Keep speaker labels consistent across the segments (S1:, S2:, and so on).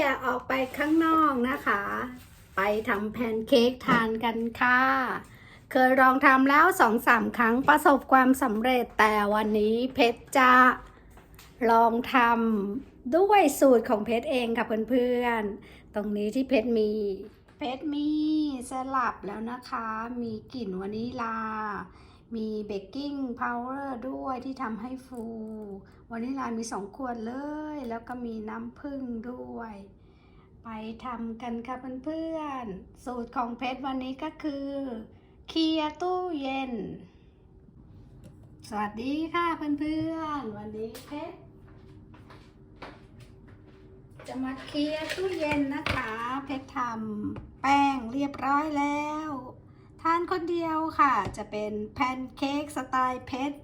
S1: อยาออกไปข้างนอกนะคะ ไปทำแพนเค้กทานกันค่ะ เคยลองทำแล้วสองสามครั้งประสบความสำเร็จแต่วันนี้เพชรจะลองทำด้วยสูตรของเพชรเองค่ะเพื่อนๆ ตรงนี้ที่เพชรมี เพชรมีสลับแล้วนะคะ มีกลิ่นวานิลา มีเบกกิ้งพาวเวอร์ด้วยที่ทำให้ฟูวานิลามีสองขวดเลย แล้วก็มีน้ำผึ้งด้วย ไปทำกันค่ะเพื่อนๆ สูตรของเพชรวันนี้ก็คือเคลียร์ตู้เย็น สวัสดีค่ะเพื่อนๆ วันนี้เพชรจะมาเคลียร์ตู้เย็นนะคะ เพชรทำแป้งเรียบร้อยแล้ว ทานคนเดียวค่ะ จะเป็นแพนเค้กสไตล์เพชร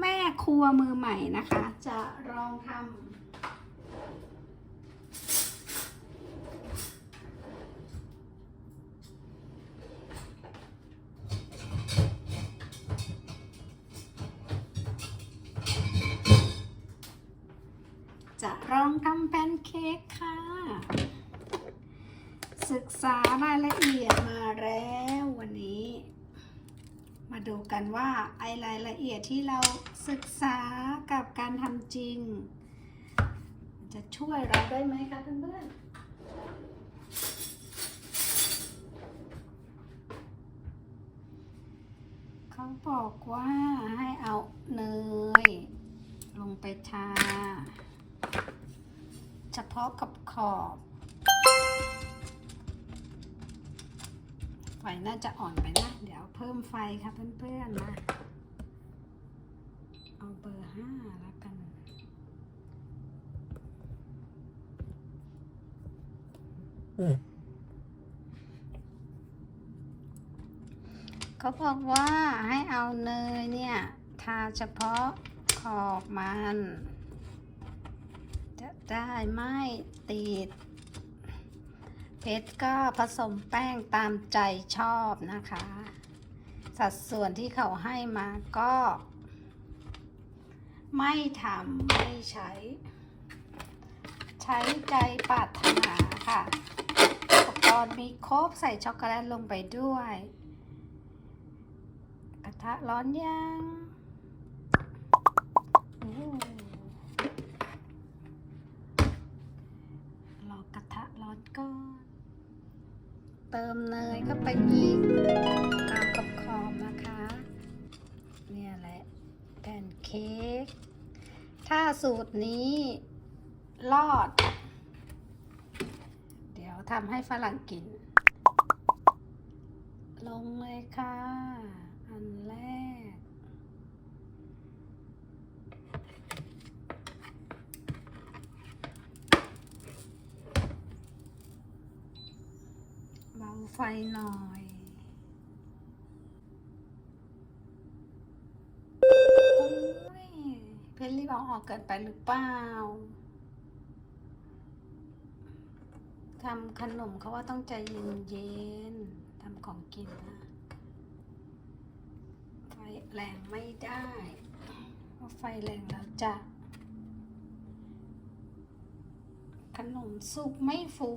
S1: แม่ครัวมือใหม่นะคะ จะลองทำจะลองทำแพนเค้กค่ะ ศึกษารายละเอียดมาแล้ววันนี้ มาดูกันว่าไอรายละเอียดที่เราศึกษากับการทำจริง จะช่วยเราได้ไหมคะเพื่อนๆเขาบอกว่าให้เอาเนย ลงไปทา เฉพาะกับขอบ ไฟน่าจะอ่อนไปนะ เดี๋ยวเพิ่มไฟค่ะเพื่อนๆนะ เอาเบอร์ห้าแล้วกัน เขาบอกว่าให้เอาเนยเนี่ย ทาเฉพาะขอบมัน จะได้ไม่ติด เพชรก็ผสมแป้งตามใจชอบนะคะ สัดส่วนที่เขาให้มาก็ ไม่ทำไม่ใช้ ใช้ใจปรารถนาค่ะอุปกรณ์มีครบใส่ช็อกโกแลตลงไปด้วย กระทะร้อนยังโอ้รอกระทะร้อนก่อน เติมเนยเข้าไปอีกตามกับขอบนะคะ เนี่ยแหละแผ่นเค้ก ถ้าสูตรนี้รอด เดี๋ยวทำให้ฝรั่งกิน ลงเลยค่ะ อันแรก เบา ไฟหน่อยโอ้ยเพชรรีบเอาออกเกินไปหรือเปล่าทำขนมเขาว่าต้องใจเย็นๆทำของกินนะไฟแรงไม่ได้เพราะไฟแรงแล้วจะขนมสุกไม่ฟู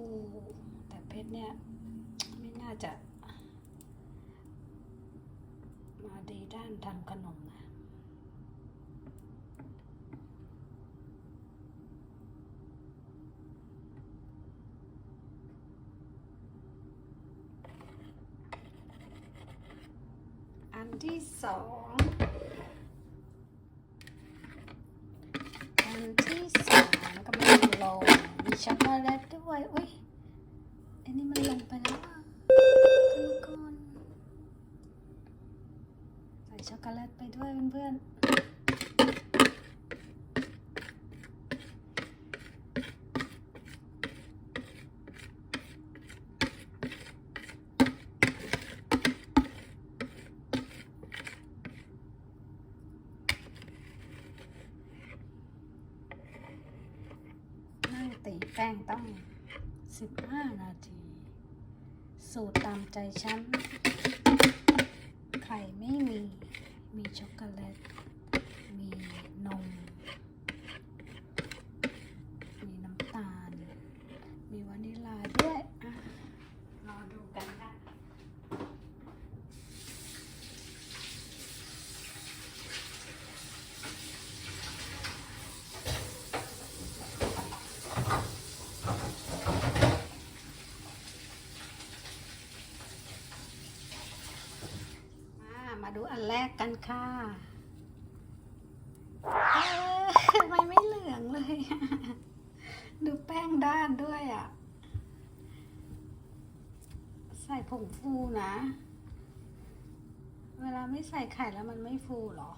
S1: แต่เพชรเนี่ย จะ มาดีด้านทำขนมนะอันที่สอง อันที่สองกำลังลงมีช็อกโกแลตด้วย อุ้ยอันนี้มันลงไปแล้วอะขึ้นมาก่อน ใส่ช็อก โกแลตไปด้วยเพื่อนๆนั่งตีแป้งต้อง 15 นาที สูตรตามใจฉัน ไข่ไม่มี มีช็อกโกแลต มีนม กกันค่ะทำไมไม่เหลืองเลย ดูแป้งด้านด้วยอะ ใส่ผงฟูนะ เวลาไม่ใส่ไข่แล้วมันไม่ฟูเหรอ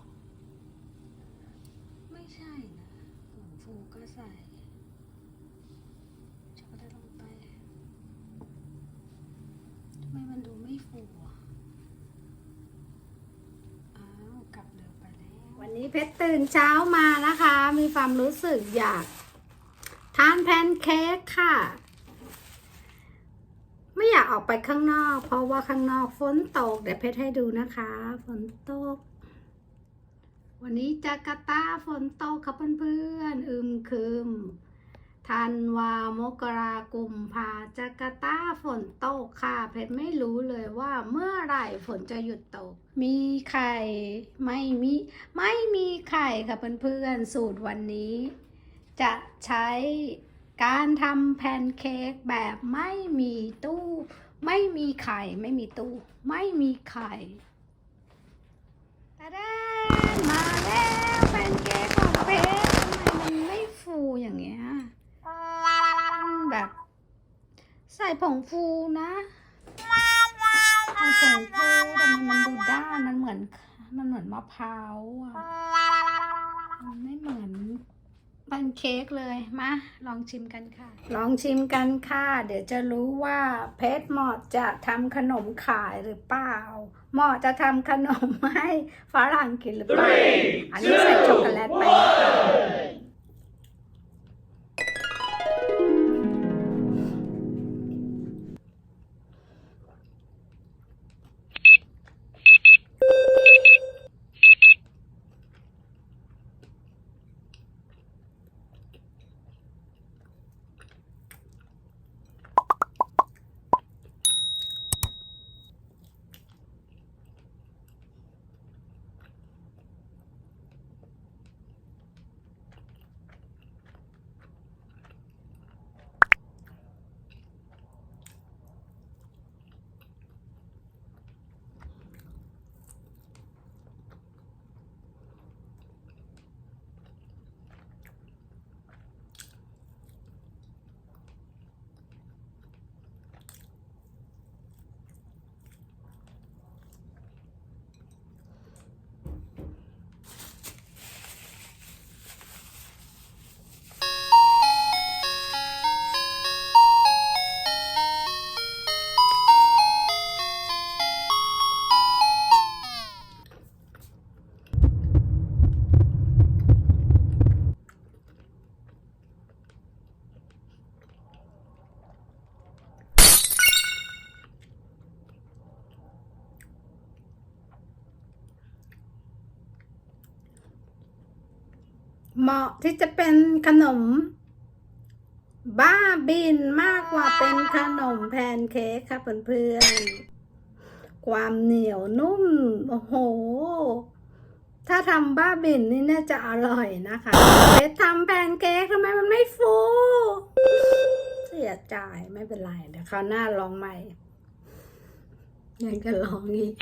S1: ไม่ใช่นะ ผงฟูก็ใส่ช็อกโกแลตลงไปทำไมมันดูไม่ฟูอะ อ้าวกลับเร็วไปแล้ว เพชรตื่นเช้ามานะคะ มีความรู้สึกอยาก ทานแพนเค้กค่ะ ไม่อยากออกไปข้างนอก เพราะว่าข้างนอกฝนตก เดี๋ยวเพชรให้ดูนะคะ ฝนตก วันนี้จาการ์ตาฝนตกครับเพื่อนๆอึมครึม ธันวามกรากุมภาจาการ์ตาฝนตกค่ะ เพชรไม่รู้เลยว่าเมื่อไหร่ฝนจะหยุดตก มีไข่ไม่มีไม่มีไข่ค่ะเพื่อนๆ สูตรวันนี้ จะใช้การทำแพนเค้กแบบไม่มีตู้ ไม่มีไข่ไม่มีตู้ ไม่มีไข่ตาดนมาแล้ว ส่ผงฟูนะใส่ผงฟูแต่มันมันดูด้านมันเหมือน มันเหมือนมะพร้าวอะมันไม่เหมือนแพนเค้กเลยมาลองชิมกันค่ะ ลองชิมกันค่ะ เดี๋ยวจะรู้ว่าเพชรเหมาะจะทำขนมขายหรือเปล่าเหมาะจะทำขนมให้ฝรั่งกินหรือเปล่า อันนี้ใส่ช็อกโกแลตไป เหมาะที่จะเป็นขนม บ้าบินมากกว่าเป็นขนมแพนเค้กค่ะเพื่อนๆ ความเหนียวนุ่ม โอ้โห ถ้าทำบ้าบินนี่น่าจะอร่อยนะคะเพชรทำแพนเค้กทำไมมันไม่ฟู เสียใจไม่เป็นไร เดี๋ยวคราวหน้าลองใหม่ยังจะลองอีก